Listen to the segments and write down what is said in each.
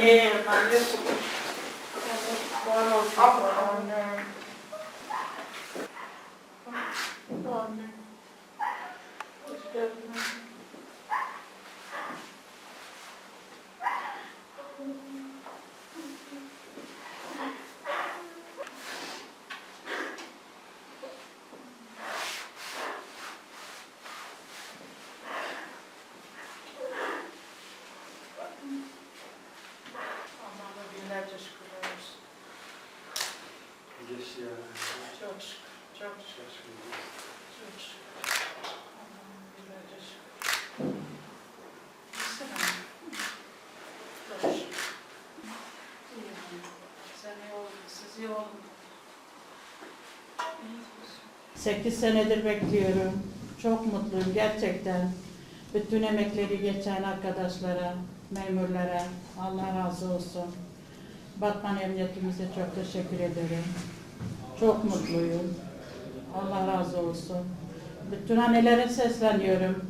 예, 만들 수. 아, 뭐야. Yani. Çok şükür, çok şükür, çok şükür. Binlerce. Çok şükür. İyi oldu. Sen iyi oldun, siz iyi olun. İyi olsun. 8 senedir bekliyorum. Çok mutluyum gerçekten. Bütün emekleri geçen arkadaşlara, memurlara Allah razı olsun. Batman Emniyetimize çok teşekkür ederim. Çok mutluyum. Allah razı olsun. Bütün annelere sesleniyorum.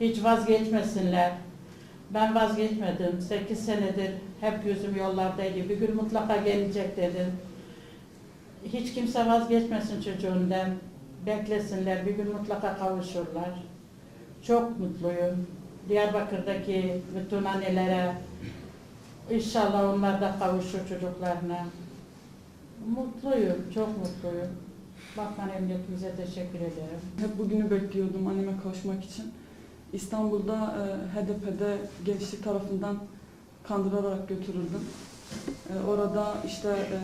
Hiç vazgeçmesinler. Ben vazgeçmedim. 8 senedir hep gözüm yollardaydı. Bir gün mutlaka gelecek dedim. Hiç kimse vazgeçmesin çocuğundan. Beklesinler, bir gün mutlaka kavuşurlar. Çok mutluyum. Diyarbakır'daki bütün annelere inşallah onlar da kavuşur çocuklarına. Mutluyum, çok mutluyum. Batman Emniyetimize teşekkür ederim. Hep bugünü bekliyordum anneme kavuşmak için. İstanbul'da e, HDP'de gençlik tarafından kandırarak götürüldüm. E, orada işte e,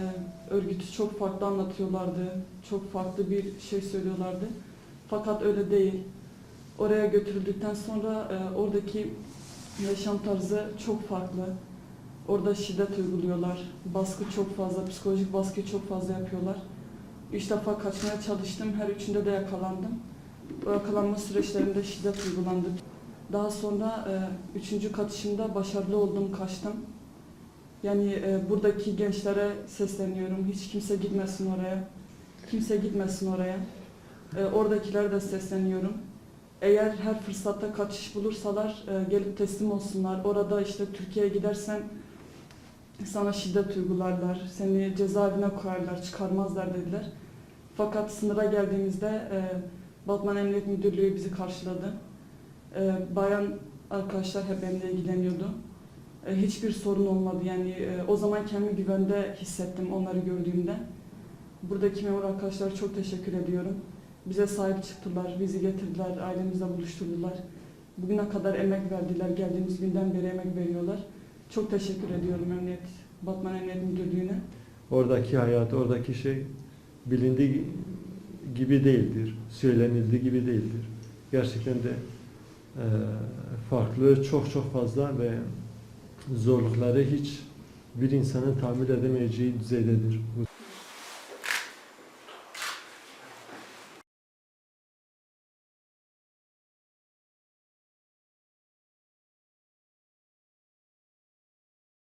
örgütü çok farklı anlatıyorlardı. Çok farklı bir şey söylüyorlardı. Fakat öyle değil. Oraya götürüldükten sonra e, oradaki yaşam tarzı çok farklı. Orada şiddet uyguluyorlar. Baskı çok fazla, psikolojik baskıyı çok fazla yapıyorlar. Üç defa kaçmaya çalıştım. Her üçünde de yakalandım. O yakalanma süreçlerinde şiddet uygulandı. Daha sonra e, üçüncü kaçışımda başarılı oldum, kaçtım. Yani e, buradaki gençlere sesleniyorum. Hiç kimse gitmesin oraya. Kimse gitmesin oraya. E, oradakilere de sesleniyorum. Eğer her fırsatta kaçış bulursalar e, gelip teslim olsunlar. Orada işte Türkiye'ye gidersen sana şiddet uygularlar, seni cezaevine koyarlar, çıkarmazlar dediler. Fakat sınıra geldiğimizde e, Batman Emniyet Müdürlüğü bizi karşıladı. E, bayan arkadaşlar hep benimle ilgileniyordu. E, hiçbir sorun olmadı yani e, o zaman kendimi güvende hissettim onları gördüğümde. Buradaki memur arkadaşlara çok teşekkür ediyorum. Bize sahip çıktılar, bizi getirdiler, ailemizle buluşturdular. Bugüne kadar emek verdiler, geldiğimiz günden beri emek veriyorlar. Çok teşekkür ediyorum Emniyet, Batman Emniyet Müdürlüğü'ne. Oradaki hayat, oradaki şey bilindiği gibi değildir. Söylenildiği gibi değildir. Gerçekten de e, farklı, çok çok fazla ve zorlukları hiç bir insanın tahammül edemeyeceği düzeydedir. Bu